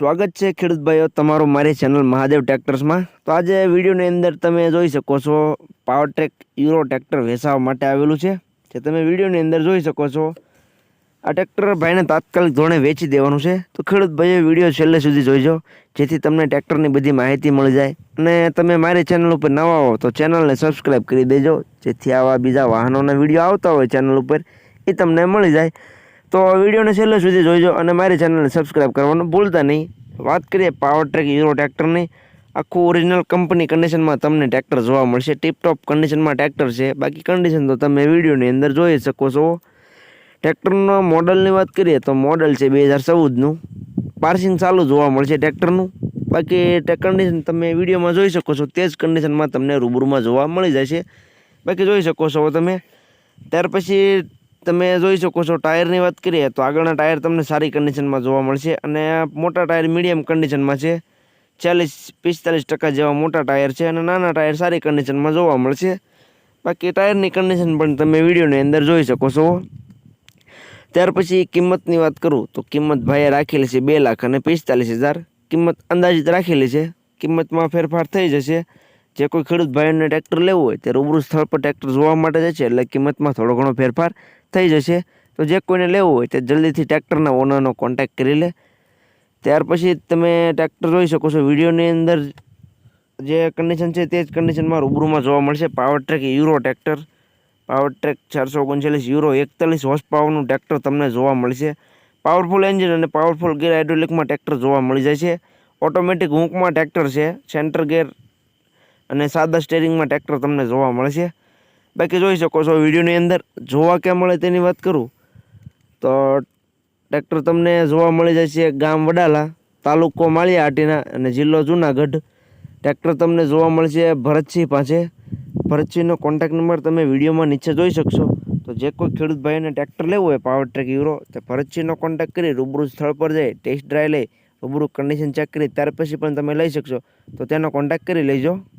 સ્વાગત છે ખેડૂત ભાઈઓ તમારું મારી ચેનલ મહાદેવ ટ્રેક્ટર્સમાં તો આજે વિડીયોની અંદર તમે જોઈ શકો છો પાવર ટ્રેક યુરો ટ્રેક્ટર વેચાવા માટે આવેલું છે. જે તમે વિડીયોની અંદર જોઈ શકો છો. આ ટ્રેક્ટર ભાઈને તાત્કાલિક ધોરણે વેચી દેવાનું છે. તો ખેડૂત ભાઈએ વીડિયો છેલ્લે સુધી જોઈજો, જેથી તમને ટ્રેક્ટરની બધી માહિતી મળી જાય. અને તમે મારી ચેનલ ઉપર નવા હો, તો ચેનલને સબસ્ક્રાઈબ કરી દેજો, જેથી આવા બીજા વાહનોના વીડિયો આવતા હોય ચેનલ ઉપર, એ તમને મળી જાય. તો વિડીયોને છેલ્લે સુધી જોઈજો અને મારી ચેનલને સબસ્ક્રાઈબ કરવાનું ભૂલતા નહીં. વાત કરીએ પાવર ટ્રેક યુરો ટ્રેક્ટરની આખું ઓરિજિનલ કંપની કન્ડિશનમાં તમને ટ્રેક્ટર જોવા મળશે. ટીપટોપ કન્ડિશનમાં ટ્રેક્ટર છે. બાકી કન્ડિશન તો તમે વિડીયોની અંદર જોઈ શકો છો. ટ્રેક્ટરનો મોડલની વાત કરીએ તો મોડલ છે બે હજાર ચૌદનું પાર્સિંગ ચાલુ જોવા મળશે ટ્રેક્ટરનું બાકી કન્ડિશન તમે વિડીયોમાં જોઈ શકો છો. તે જ કન્ડિશનમાં તમને રૂબરૂમાં જોવા મળી જશે. બાકી જોઈ શકો છો તમે. ત્યાર પછી તમે જોઈ શકો છો ટાયરની વાત કરીએ તો આગળના ટાયર તમને સારી કન્ડિશનમાં જોવા મળશે અને મોટા ટાયર મીડિયમ કન્ડિશનમાં છે. ચાલીસ, પિસ્તાલીસ ટકા જેવા મોટા ટાયર છે અને નાના ટાયર સારી કન્ડિશનમાં જોવા મળશે. બાકી ટાયરની કન્ડિશન પણ તમે વિડીયોની અંદર જોઈ શકો છો. ત્યાર પછી કિંમતની વાત કરું તો કિંમત ભાઈએ રાખેલી છે બે લાખ અને પિસ્તાલીસ હજાર. કિંમત અંદાજિત રાખેલી છે. કિંમતમાં ફેરફાર થઈ જશે. જે કોઈ ખેડૂત ભાઈઓને ટ્રેક્ટર લેવું હોય તે રૂબરૂ સ્થળ પર ટ્રેક્ટર જોવા માટે જાય છે એટલે કિંમતમાં થોડો ઘણો ફેરફાર થઈ જશે, તો જે કોઈને લેવું હોય તે જલ્દીથી ટ્રેક્ટરના ઓનરનો કોન્ટેક્ટ કરી લે. ત્યાર પછી તમે ટ્રેક્ટર જોઈ શકો છો, વિડીયોની અંદર જે કન્ડિશન છે તે જ કન્ડિશનમાં રૂબરૂમાં જોવા મળશે. Powertrac Euro tractor Powertrac ચારસો ઓગણચાલીસ યુરો એકતાલીસ હોર્સ પાવરનું ટ્રેક્ટર તમને જોવા મળશે. પાવરફુલ એન્જિન અને પાવરફુલ ગેર હાઇડ્રોલિકમાં ટ્રેક્ટર જોવા મળી જાય છે. ઓટોમેટિક હુંકમાં ટ્રેક્ટર છે સેન્ટર ગેર અને સાદા સ્ટેરિંગમાં ટ્રેક્ટર તમને જોવા મળશે. બાકી જોઈ શકો છો વિડીયોની અંદર જોવા ક્યાં મળે તેની વાત કરું. તો ટ્રેક્ટર તમને જોવા મળી જાય છે ગામ વડાલા, તાલુકો માળિયા હાટીના અને જિલ્લો જુનાગઢ. ટ્રેક્ટર તમને જોવા મળશે ભરતસિંહ પાસે. ભરતસિંહનો કોન્ટેક્ટ નંબર તમે વિડીયોમાં નીચે જોઈ શકશો. તો જે કોઈ ખેડૂત ભાઈને ટ્રેક્ટર લેવું હોય પાવર ટ્રેક યુરો તો ભરતસિંહનો કોન્ટેક્ટ કરી રૂબરૂ સ્થળ પર જઈ ટેસ્ટ ડ્રાઈવ લઈ રૂબરૂ કન્ડિશન ચેક કરી, ત્યાર પછી પણ તમે લઈ શકશો. તો તેનો કોન્ટેક્ટ કરી લેજો.